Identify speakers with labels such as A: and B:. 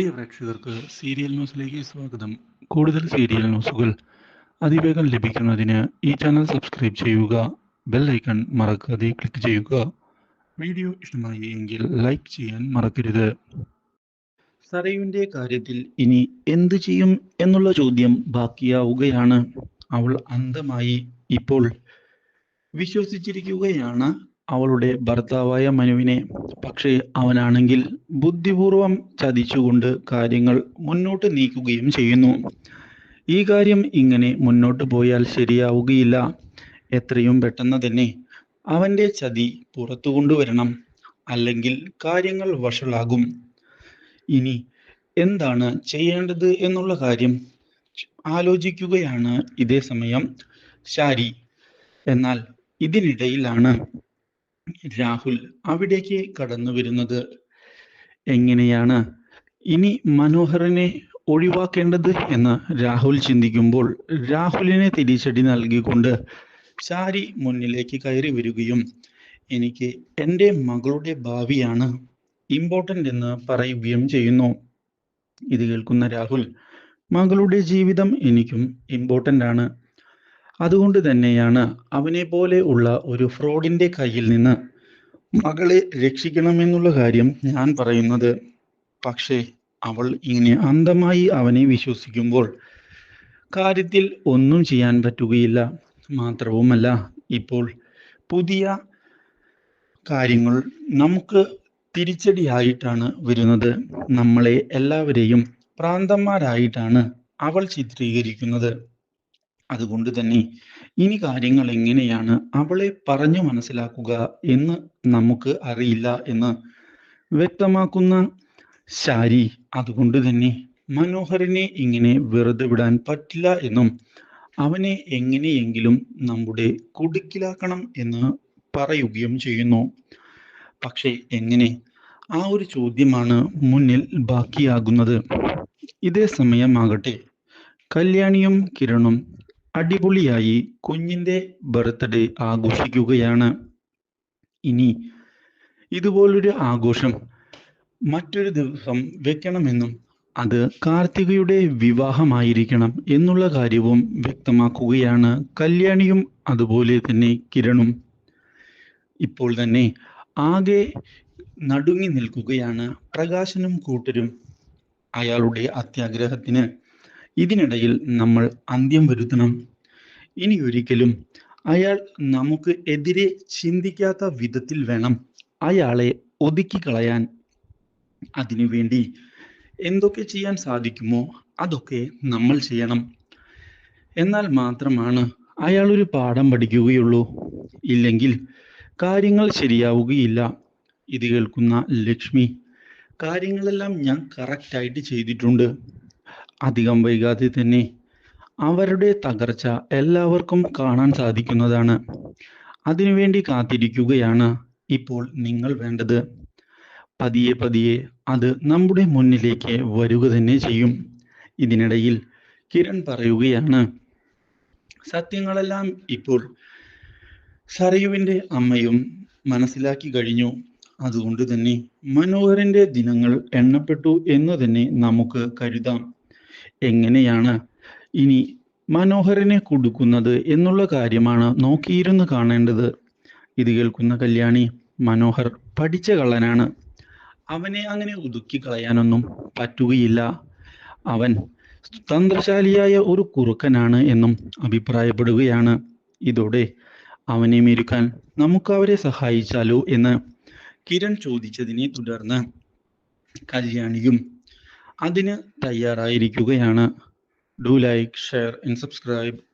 A: പ്രിയ പ്രേക്ഷകർക്ക് സീരിയൽ ന്യൂസിലേക്ക് സ്വാഗതം. കൂടുതൽ സീരിയൽ ന്യൂസുകൾ അതിവേഗം ലഭിക്കുന്നതിന് ഈ ചാനൽ സബ്സ്ക്രൈബ് ചെയ്യുക ബെൽ ഐക്കൺ മറക്കാതെ ക്ലിക്ക് ചെയ്യുക. വീഡിയോ ഇഷ്ടമായി എങ്കിൽ ലൈക്ക് ചെയ്യാൻ മറക്കരുത്. സരയുവിന്റെ കാര്യത്തിൽ ഇനി എന്തു ചെയ്യും എന്നുള്ള ചോദ്യം ബാക്കിയാവുകയാണ്. അവൾ അന്ധമായി ഇപ്പോൾ വിശ്വസിച്ചിരിക്കുകയാണ്. അവളുടെ ഭർത്താവായ മനുവിനെ പക്ഷേ അവനാണെങ്കിൽ ബുദ്ധിപൂർവം ചതിച്ചുകൊണ്ട് കാര്യങ്ങൾ മുന്നോട്ട് നീക്കുകയും ചെയ്യുന്നു. ഈ കാര്യം ഇങ്ങനെ മുന്നോട്ട് പോയാൽ ശരിയാവുകയില്ല. എത്രയും പെട്ടെന്ന് തന്നെ അവന്റെ ചതി പുറത്തു കൊണ്ടുവരണം. അല്ലെങ്കിൽ കാര്യങ്ങൾ വഷളാകും. ഇനി എന്താണ് ചെയ്യേണ്ടത് എന്നുള്ള കാര്യം ആലോചിക്കുകയാണ് ഇതേ സമയം ശാരി. എന്നാൽ ഇതിനിടയിലാണ് രാഹുൽ അവിടേക്ക് കടന്നു വരുന്നത് എങ്ങനെയാണ്? ഇനി മനോഹറിനെ ഒഴിവാക്കേണ്ടത് എന്ന് രാഹുൽ ചിന്തിക്കുമ്പോൾ രാഹുലിനെ തിരിച്ചടി നൽകിക്കൊണ്ട് ചാരി മുന്നിലേക്ക് കയറി വരികയും എനിക്ക് എന്റെ മകളുടെ ഭാവിയാണ് ഇമ്പോർട്ടന്റ് എന്ന് പറയുകയും ചെയ്യുന്നു. ഇത് കേൾക്കുന്ന രാഹുൽ മകളുടെ ജീവിതം എനിക്കും ഇമ്പോർട്ടന്റ് ആണ്. അതുകൊണ്ട് തന്നെയാണ് അവനെ പോലെ ഉള്ള ഒരു ഫ്രോഡിന്റെ കയ്യിൽ നിന്ന് മകളെ രക്ഷിക്കണമെന്നുള്ള കാര്യം ഞാൻ പറയുന്നത്. പക്ഷേ അവൾ ഇങ്ങനെ അന്ധമായി അവനെ വിശ്വസിക്കുമ്പോൾ കാര്യത്തിൽ ഒന്നും ചെയ്യാൻ പറ്റുകയില്ല. മാത്രവുമല്ല ഇപ്പോൾ പുതിയ കാര്യങ്ങൾ നമുക്ക് തിരിച്ചടിയായിട്ടാണ് വരുന്നത്. നമ്മളെ എല്ലാവരെയും പ്രാന്തന്മാരായിട്ടാണ് അവൾ ചിത്രീകരിക്കുന്നത്. അതുകൊണ്ട് തന്നെ ഇനി കാര്യങ്ങൾ എങ്ങനെയാണ് അവളെ പറഞ്ഞു മനസ്സിലാക്കുക എന്ന് നമുക്ക് അറിയില്ല എന്ന് വ്യക്തമാക്കുന്ന ശാരി. അതുകൊണ്ട് തന്നെ മനോഹരനെ ഇങ്ങനെ വെറുതെ വിടാൻ പറ്റില്ല എന്നും അവനെ എങ്ങനെയെങ്കിലും നമ്മുടെ കുടുക്കിലാക്കണം എന്ന് പറയുകയും ചെയ്യുന്നു. പക്ഷേ എങ്ങനെ? ആ ഒരു ചോദ്യമാണ് മുന്നിൽ ബാക്കിയാകുന്നത്. ഇതേ സമയമാകട്ടെ. കല്യാണിയും കിരണും അടിപൊളിയായി കുഞ്ഞിന്റെ ബർത്ത്ഡേ ആഘോഷിക്കുകയാണ്. ഇനി ഇതുപോലൊരു ആഘോഷം മറ്റൊരു ദിവസം വെക്കണമെന്നും അത് കാർത്തികയുടെ വിവാഹമായിരിക്കണം എന്നുള്ള കാര്യവും വ്യക്തമാക്കുകയാണ് കല്യാണിയും അതുപോലെ തന്നെ കിരണും. ഇപ്പോൾ തന്നെ ആകെ നടുങ്ങി നിൽക്കുകയാണ് പ്രകാശനും കൂട്ടരും. അയാളുടെ അത്യാഗ്രഹത്തിന് ഇതിനിടയിൽ നമ്മൾ അന്ത്യം വരുത്തണം. ഇനി ഒരിക്കലും അയാൾ നമുക്ക് എതിരെ ചിന്തിക്കാത്ത വിധത്തിൽ വേണം അയാളെ ഒതുക്കി കളയാൻ അതിനുവേണ്ടി എന്തൊക്കെ ചെയ്യാൻ സാധിക്കുമോ അതൊക്കെ നമ്മൾ ചെയ്യണം. എന്നാൽ മാത്രമാണ് അയാൾ ഒരു പാഠം പഠിക്കുകയുള്ളൂ. ഇല്ലെങ്കിൽ കാര്യങ്ങൾ ശരിയാവുകയില്ല. ഇത് കേൾക്കുന്ന ലക്ഷ്മി. കാര്യങ്ങളെല്ലാം ഞാൻ കറക്റ്റായിട്ട് ചെയ്തിട്ടുണ്ട്. അധികം വൈകാതെ തന്നെ അവരുടെ തകർച്ച എല്ലാവർക്കും കാണാൻ സാധിക്കുന്നതാണ്. അതിനുവേണ്ടി കാത്തിരിക്കുകയാണ് ഇപ്പോൾ നിങ്ങൾ വേണ്ടത്. പതിയെ പതിയെ അത് നമ്മുടെ മുന്നിലേക്ക് വരിക തന്നെ ചെയ്യും. ഇതിനിടയിൽ കിരൺ പറയുകയാണ് സത്യങ്ങളെല്ലാം ഇപ്പോൾ സരയുവിന്റെ അമ്മയും മനസ്സിലാക്കി കഴിഞ്ഞു. അതുകൊണ്ട് തന്നെ മനോഹരന്റെ ദിനങ്ങൾ എണ്ണപ്പെട്ടു എന്ന് തന്നെ നമുക്ക് കരുതാം. എങ്ങനെയാണ് ഇനി മനോഹരനെ കൊടുക്കുന്നത് എന്നുള്ള കാര്യമാണ് നോക്കിയിരുന്ന് കാണേണ്ടത്. ഇത് കേൾക്കുന്ന കല്യാണി മനോഹർ പഠിച്ച കള്ളനാണ്. അവനെ അങ്ങനെ ഒതുക്കി കളയാനൊന്നും പറ്റുകയില്ല. അവൻ തന്ത്രശാലിയായ ഒരു കുറുക്കനാണ് എന്നും അഭിപ്രായപ്പെടുകയാണ്. ഇതോടെ അവനെ മെരുക്കാൻ നമുക്ക് അവരെ സഹായിച്ചാലോ എന്ന് കിരൺ ചോദിച്ചതിനെ തുടർന്ന് കല്യാണിയും അതിന് തയ്യാറായിരിക്കുകയാണ്. Do like share and subscribe